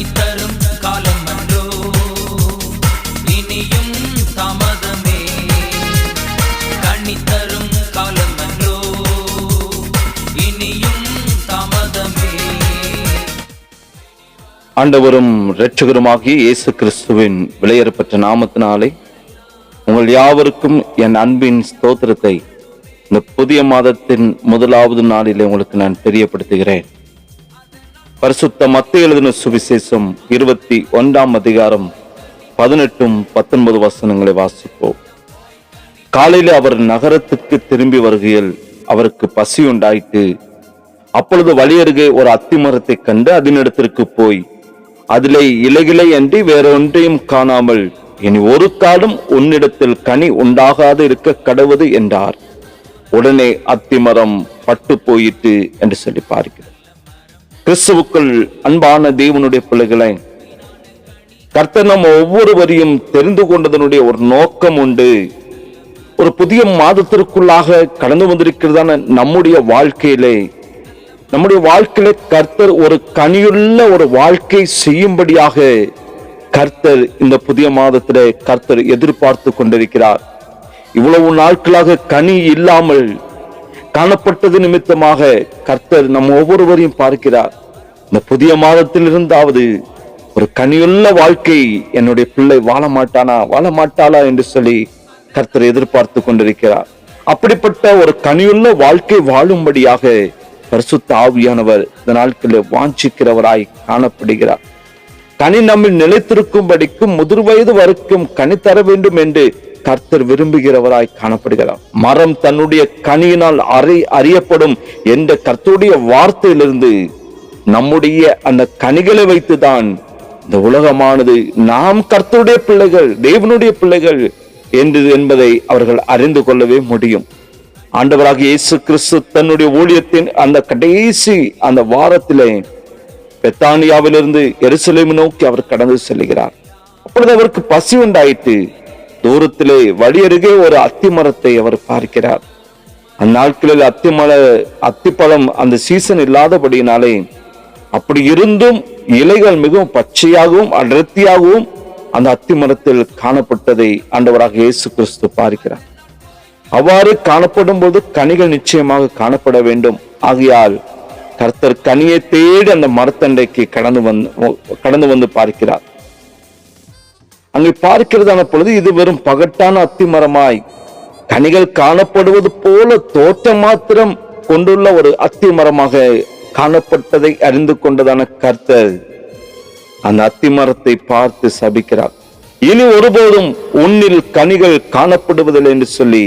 கனி தரும் காலம் அன்றோ. இனியும் தாமதமே. கனி தரும் காலம் அன்றோ. இனியும் தாமதமே. ஆண்டவரும் இரட்சகருமாகிய இயேசு கிறிஸ்துவின் விலையேறப்பட்ட நாமத்தினாலே உங்கள் யாவருக்கும் என் அன்பின் ஸ்தோத்திரத்தை. இந்த புதிய மாதத்தின் முதலாவது நாளிலே உங்களுக்கு நான் தெரியப்படுத்துகிறேன். பரிசுத்த மத்திய எழுதின சுவிசேஷம் இருபத்தி ஒன்றாம் அதிகாரம் பதினெட்டும் பத்தொன்பது வசனங்களை வாசிப்போம். காலையில் அவர் நகரத்துக்கு திரும்பி வருகையில் அவருக்கு பசி உண்டாயிற்று. அப்பொழுது வழியருகே ஒரு அத்திமரத்தை கண்டு அதனிடத்திற்கு போய் அதிலே இலகிலை அன்றி வேறொன்றையும் காணாமல் இனி ஒரு காலம் உன்னிடத்தில் கனி உண்டாகாது இருக்க கடவுது என்றார். உடனே அத்திமரம் பட்டு போயிட்டு என்று சொல்லி பார்க்கிறார் கிறிஸ்துவுக்குள் அன்பான தேவனுடைய பிள்ளைகளை கர்த்தர் நம்ம ஒவ்வொருவரையும் தெரிந்து கொண்டதனுடைய ஒரு நோக்கம் உண்டு. ஒரு புதிய மாதத்திற்குள்ளாக கடந்து வந்திருக்கிறதான நம்முடைய வாழ்க்கையிலே. நம்முடைய வாழ்க்கையில கர்த்தர் ஒரு கனியுள்ள ஒரு வாழ்க்கை செய்யும்படியாக கர்த்தர் இந்த புதிய மாதத்திலே கர்த்தர் எதிர்பார்த்து கொண்டிருக்கிறார். இவ்வளவு நாட்களாக கனி இல்லாமல் காணப்பட்டது நிமித்தமாக கர்த்தர் நம் ஒவ்வொருவரையும் பார்க்கிறார். இந்த புதிய மாதத்தில் இருந்தாவது ஒரு கனியுள்ள வாழ்க்கை என்னுடைய பிள்ளை வாழ மாட்டானா வாழ மாட்டாளா என்று சொல்லி கர்த்தர் எதிர்பார்த்து கொண்டிருக்கிறார். அப்படிப்பட்ட ஒரு கனியுள்ள வாழ்க்கை வாழும்படியாக பரிசுத்த ஆவியானவர் இந்த நாட்களில் வாஞ்சிக்கிறவராய் காணப்படுகிறார். கனி நம்மில் நிலைத்திருக்கும்படிக்கும் முதிர் வயது வரைக்கும் கனி தர வேண்டும் என்று கர்த்தர் விரும்புகிறவராய் காணப்படுகிறார். மரம் தன்னுடைய கனியினால் அறி அறியப்படும் என்ற கர்த்தருடைய வார்த்தையிலிருந்து நம்முடைய அந்த கனிகளை வைத்துதான் இந்த உலகமானது நாம் கர்த்தருடைய பிள்ளைகள் தேவனுடைய பிள்ளைகள் என்று என்பதை அவர்கள் அறிந்து கொள்ளவே முடியும். ஆண்டவராக இயேசு கிறிஸ்து தன்னுடைய ஊழியத்தின் அந்த கடைசி அந்த வாரத்திலே பெத்தானியாவிலிருந்து எருசலேம் நோக்கி அவர் கடந்து செல்கிறார். அப்பொழுது அவருக்கு பசி உண்டாயிற்று. தூரத்திலே வழியருகே ஒரு அத்தி மரத்தை அவர் பார்க்கிறார். அந்நாட்களில் அத்திமல அத்திப்பழம் அந்த சீசன் இல்லாதபடியினாலே அப்படி இருந்தும் இலைகள் மிகவும் பச்சையாகவும் அடர்த்தியாகவும் அந்த அத்தி மரத்தில் காணப்பட்டதை ஆண்டவராக இயேசு கிறிஸ்து பார்க்கிறார். அவ்வாறு காணப்படும் போது கனிகள் நிச்சயமாக காணப்பட வேண்டும். ஆகையால் கர்த்தர் கனியை தேடி அந்த மரத்தண்டைக்கு கடந்து வந்து கடந்து வந்து பார்க்கிறார். அங்கே பார்க்கிறதான பொழுது இது வெறும் பகட்டான அத்தி மரமாய் கனிகள் காணப்படுவது போல தோற்றம் மாத்திரம் கொண்டுள்ள ஒரு அத்தி மரமாக காணப்பட்டதை அறிந்து கொண்டதான கர்த்தர் அந்த அத்தி மரத்தை பார்த்து சபிக்கிறார். இனி ஒருபோதும் உன்னில் கனிகள் காணப்படுவதில்லை என்று சொல்லி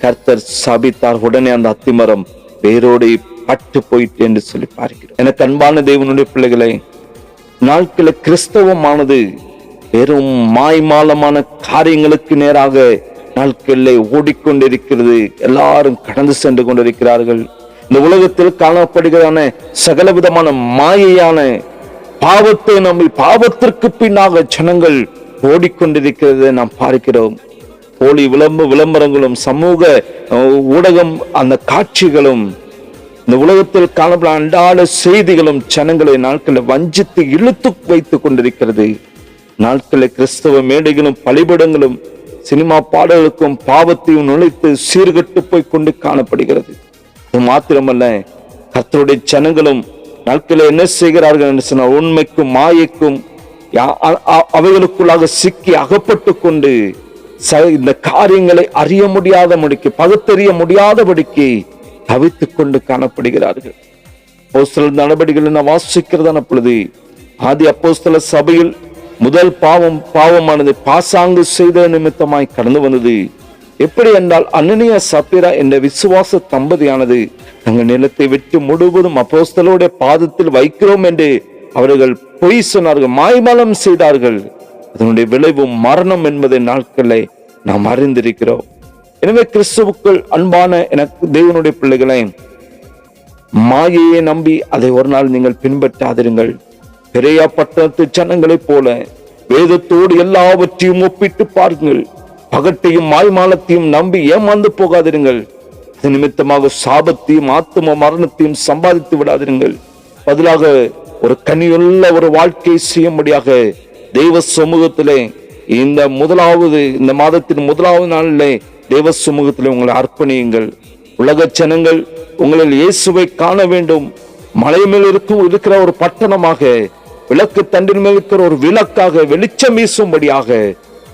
கர்த்தர் சபித்தார். உடனே அந்த அத்திமரம் வேரோடு பட்டு போயிட்டு என்று சொல்லி பார்க்கிறோம் எனக்கு அன்பான தேவனுடைய பிள்ளைகளை நாட்கள கிறிஸ்தவமானது வெறும் மாய்மாலமான காரியங்களுக்கு நேராக நாட்களிலே ஓடிக்கொண்டிருக்கிறது. எல்லாரும் கடந்து சென்று கொண்டிருக்கிறார்கள். இந்த உலகத்தில் காணப்படுகிறதான சகல விதமான மாயையான பாவத்தை நம்மை பாவத்திற்கு பின்னாக ஜனங்கள் ஓடிக்கொண்டிருக்கிறதை நாம் பார்க்கிறோம். போலி விளம்ப விளம்பரங்களும் சமூக ஊடகம் அந்த காட்சிகளும் இந்த உலகத்தில் காணப்படும் அன்றாட செய்திகளும் ஜனங்களை நாட்களில் வஞ்சித்து இழுத்து வைத்துக் கொண்டிருக்கிறது. நாட்களில் கிறிஸ்தவ மேடைகளும் பலிபடங்களும் சினிமா பாடல்களுக்கும் பாவத்தையும் நுழைத்து சீர்கட்டு போய் கொண்டு காணப்படுகிறது. அது மாத்திரமல்ல கர்த்தருடைய ஜனங்களும் நாட்களில் என்ன செய்கிறார்கள் என்று சொன்னால் உண்மைக்கும் மாயைக்கும் யா- அவைகளுக்குள்ளாக சிக்கி அகப்பட்டு கொண்டு ச- இந்த காரியங்களை அறிய முடியாத முடிக்கு பகுத்தறிய முடியாதபடிக்கு தவித்துக் கொண்டு காணப்படுகிறார்கள். அப்போ சில நடவடிக்கைகள் நான் வாசிக்கிறதான பொழுது ஆதி அப்போஸ்தல சபையில் முதல் பாவம் பாவமானது பாசாங்கு செய்த நிமித்தமாய் கடந்து வந்தது. எப்படி என்றால் அன்னனிய சப்பிரா என்ற விசுவாச தம்பதியானது தங்கள் நிலத்தை விட்டு முழுவதும் அப்போஸ்தலோட பாதத்தில் வைக்கிறோம் என்று அவர்கள் பொய் சொன்னார்கள் மாய்மலம் செய்தார்கள். அதனுடைய விளைவு மரணம் என்பதை நாட்களை நாம் அறிந்திருக்கிறோம். எனவே கிறிஸ்துவுக்குள் அன்பான எனக்கு தேவனுடைய பிள்ளைகளை மாயையை நம்பி அதை ஒரு நாள் நீங்கள் பின்பற்றாதிருங்கள். பெரியா பட்டணத்து ஜனங்களைப் போல வேதத்தோடு எல்லாவற்றையும் ஒப்பிட்டு பாருங்கள். பகட்டையும் மாய்மாலத்தையும் நம்பி ஏமாந்து போகாதிருங்கள். அது நிமித்தமாக சாபத்தையும் ஆத்தும மரணத்தையும் சம்பாதித்து விடாதிருங்கள். பதிலாக ஒரு கனியுள்ள ஒரு வாழ்க்கை செய்யும்படியாக தெய்வ சமூகத்திலே இந்த முதலாவது இந்த மாதத்தின் முதலாவது நாளிலே தெய்வ சமூகத்திலே உங்களை அர்ப்பணியுங்கள். உலக ஜனங்கள் உங்களில் இயேசுவை காண வேண்டும். மலை மேல் இருக்கும் இருக்கிற ஒரு பட்டணமாக விளக்கு தண்டின் மேல் இருக்கிற ஒரு விளக்காக வெளிச்சம் வீசும்படியாக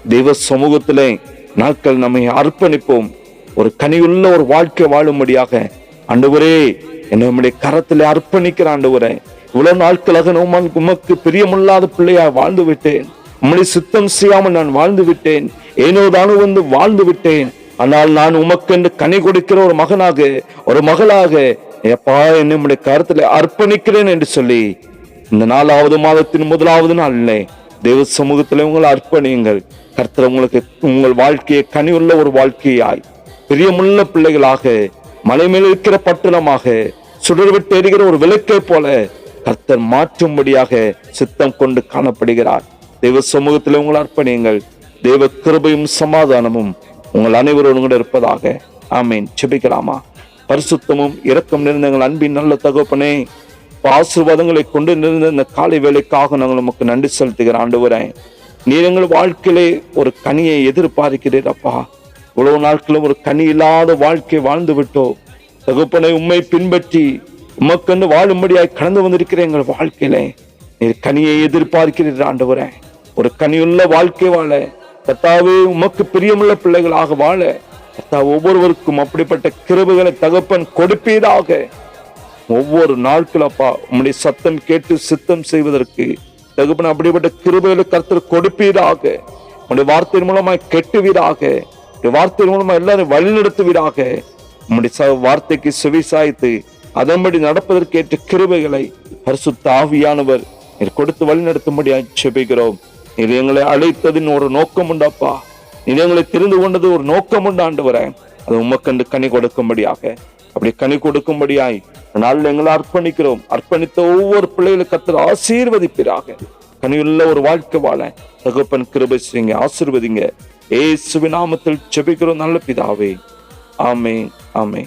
தெய்வ சமூகத்திலே நாட்கள் நம்மை அர்ப்பணிப்போம். ஒரு கனியுள்ள ஒரு வாழ்க்கை வாழும்படியாக ஆண்டவரே என்னை நம்முடைய கரத்திலே அர்ப்பணிக்கிற ஆண்டவரே இவ்வளவு நாட்களாக நான் உமக்கு பிரியமில்லாத பிள்ளையா வாழ்ந்து விட்டேன் உம்முடைய சித்தம் செய்யாமல் நான் வாழ்ந்து விட்டேன் ஏனோ தானோ வந்து வாழ்ந்து விட்டேன் ஆனால் நான் உமக்கென்று கனி கொடுக்கிற ஒரு மகனாக ஒரு மகளாக எப்பா என்னை உம்முடைய கருத்துல அர்ப்பணிக்கிறேன் என்று சொல்லி இந்த நாலாவது மாதத்தின் முதலாவது நாளிலே தேவ சமூகத்தில் உங்களை அர்ப்பணியுங்கள். கர்த்தர் உங்களுக்கு உங்கள் வாழ்க்கையை கனியுள்ள ஒரு வாழ்க்கையாய் பிரியமுள்ள பிள்ளைகளாக மலை மேல் இருக்கிற பட்டணமாக சுடர்விட்டு எரிகிற ஒரு விளக்கை போல கர்த்தர் மாற்றும்படியாக சித்தம் கொண்டு காணப்படுகிறார். தெய்வ சமூகத்தில் உங்களை அர்ப்பணியுங்கள். தெய்வ கிருபையும் சமாதானமும் உங்கள் அனைவரோடு கூட இருப்பதாக. ஆமீன். செபிக்கலாமா பரிசுத்தமும் இரக்கம் நிறைந்த எங்கள் அன்பின் நல்ல தகப்பனே ஆசீர்வாதங்களை கொண்டு நிறந்த இந்த காலை வேலைக்காக நாங்கள் உமக்கு நன்றி செலுத்துகிற ஆண்டு நீர் எங்கள் வாழ்க்கையிலே ஒரு கனியை எதிர்பார்க்கிறீர் அப்பா. இவ்வளவு நாட்களும் ஒரு கனி இல்லாத வாழ்க்கை வாழ்ந்து விட்டோம். தகப்பனை உண்மை பின்பற்றி உமக்கென்று வாழும்படியாய் கடந்து வந்திருக்கிற எங்கள் வாழ்க்கையிலே நீர் கனியை எதிர்பார்க்கிறீர் ஆண்டவரே. ஒரு கனியுள்ள வாழ்க்கை வாழ கத்தாவே உமக்கு பிரியமுள்ள பிள்ளைகளாக வாழ கத்தா ஒவ்வொருவருக்கும் அப்படிப்பட்ட கிருபுகளை தகப்பன் கொடுப்பீராக. ஒவ்வொரு நாட்களப்பா உம்முடைய சத்தம் கேட்டு சித்தம் செய்வதற்கு தகுப்பன் அப்படிப்பட்ட கிருபைகளை கருத்தர் கொடுப்பீராக. உம்முடைய வார்த்தையின் மூலமாய் கெட்டுவீராக. வார்த்தையின் மூலமா எல்லாரும் வழிநடத்துவீராக. உம்முடைய ச- வார்த்தைக்கு செவிசாய்த்து அதன்படி நடப்பதற்கு ஏற்ற கிருபைகளை பரிசுத்த ஆவியானவர் நீர் கொடுத்து வழிநடத்தும்படியாக செபிக்கிறோம் நீர் எங்களை அழைத்ததின் ஒரு நோக்கம் உண்டாப்பா நீர் எங்களை தெரிந்து கொண்டது ஒரு நோக்கம் உண்டாண்டு வரேன் அது உமக்கண்டு கனி கொடுக்கும்படியாக. அப்படி கனி கொடுக்கும்படியாய் நாளில் எங்களை அர்ப்பணிக்கிறோம். அர்ப்பணித்த ஒவ்வொரு பிள்ளைகளை கத்திர ஆசீர்வதிப்பீராக. கனியுள்ள ஒரு வாழ்க்கை வாழ தகப்பன் கிருபை செய்யுங்க ஆசீர்வதிங்க. ஏசுவின் விநாமத்தில் செபிக்கிறோம் நல்ல பிதாவே. ஆமே ஆமே